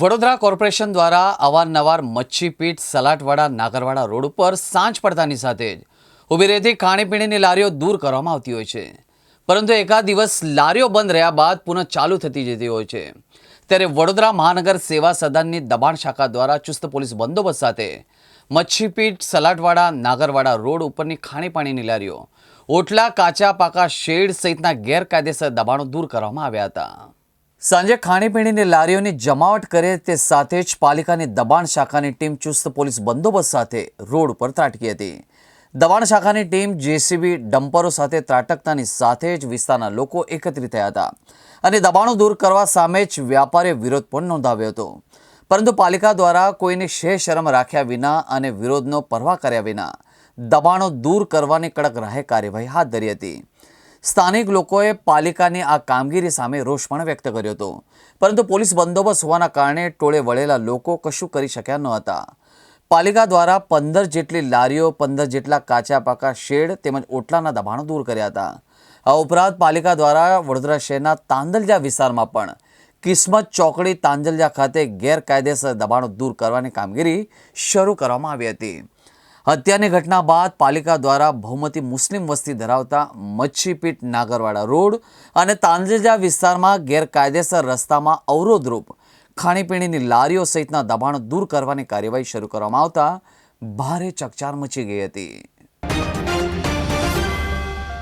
Vadodara corporation દ્વારા અવારનવાર Machhipith Salatwada, Nagarwada road ઉપર સાંજ પડતાની સાથે જ ઊભી રહેતી ખાણીપીણીની લારીઓ દૂર કરવામાં આવતી હોય છે. પરંતુ એકાદ દિવસ લારીઓ બંધ રહ્યા બાદ પુનઃ ચાલુ થતી જતી હોય છે. ત્યારે વડોદરા મહાનગર સેવા સદનની દબાણ શાખા દ્વારા ચુસ્ત પોલીસ બંદોબસ્ત સાથે મચ્છીપીટ સલાટવાડા, નાગરવાડા રોડ ઉપરની ખાણીપાણીની લારીઓ, ઓટલા, કાચા પાકા શેડ સહિતના ગેરકાયદેસર દબાણો દૂર કરવામાં આવ્યા હતા. સાંજે ખાણીપીણીની લારીઓની જમાવટ કરે તે સાથે જ પાલિકાની દબાણ શાખાની ટીમ ચુસ્ત પોલીસ બંદોબસ્ત સાથે રોડ ઉપર ત્રાટકી હતી. દબાણ શાખાની ટીમ જેસીબી ડમ્પરો સાથે ત્રાટકતાની સાથે જ વિસ્તારના લોકો એકત્રિત થયા હતા અને દબાણો દૂર કરવા સામે જ વ્યાપારીએ વિરોધ પણ નોંધાવ્યો હતો. પરંતુ પાલિકા દ્વારા કોઈને શે શરમ રાખ્યા વિના અને વિરોધનો પરવા કર્યા વિના દબાણો દૂર કરવાની કડક રાહે કાર્યવાહી હાથ ધરી હતી. સ્થાનિક લોકોએ પાલિકાની આ કામગીરી સામે રોષ પણ વ્યક્ત કર્યો હતો. પરંતુ પોલીસ બંદોબસ્ત હોવાના કારણે ટોળે વળેલા લોકો કશું કરી શક્યા ન હતા. પાલિકા દ્વારા પંદર જેટલી લારીઓ, પંદર જેટલા કાચા પાકા શેડ તેમજ ઓટલાના દબાણો દૂર કર્યા હતા. આ ઉપરાંત પાલિકા દ્વારા વડોદરા શહેરના તાંદલજા વિસ્તારમાં પણ કિસ્મત ચોકડી તાંજલજા ખાતે ગેરકાયદેસર દબાણો દૂર કરવાની કામગીરી શરૂ કરવામાં આવી હતી. હત્યાની ઘટના બાદ પાલિકા દ્વારા બહુમતી મુસ્લિમ વસ્તી ધરાવતા મચ્છીપીટ નાગરવાડા રોડ અને તાંજેજા વિસ્તારમાં ગેરકાયદેસર રસ્તામાં અવરોધરૂપ ખાણીપીણીની લારીઓ સહિતના દબાણો દૂર કરવાની કાર્યવાહી શરૂ કરવામાં આવતા ભારે ચકચાર મચી ગઈ હતી.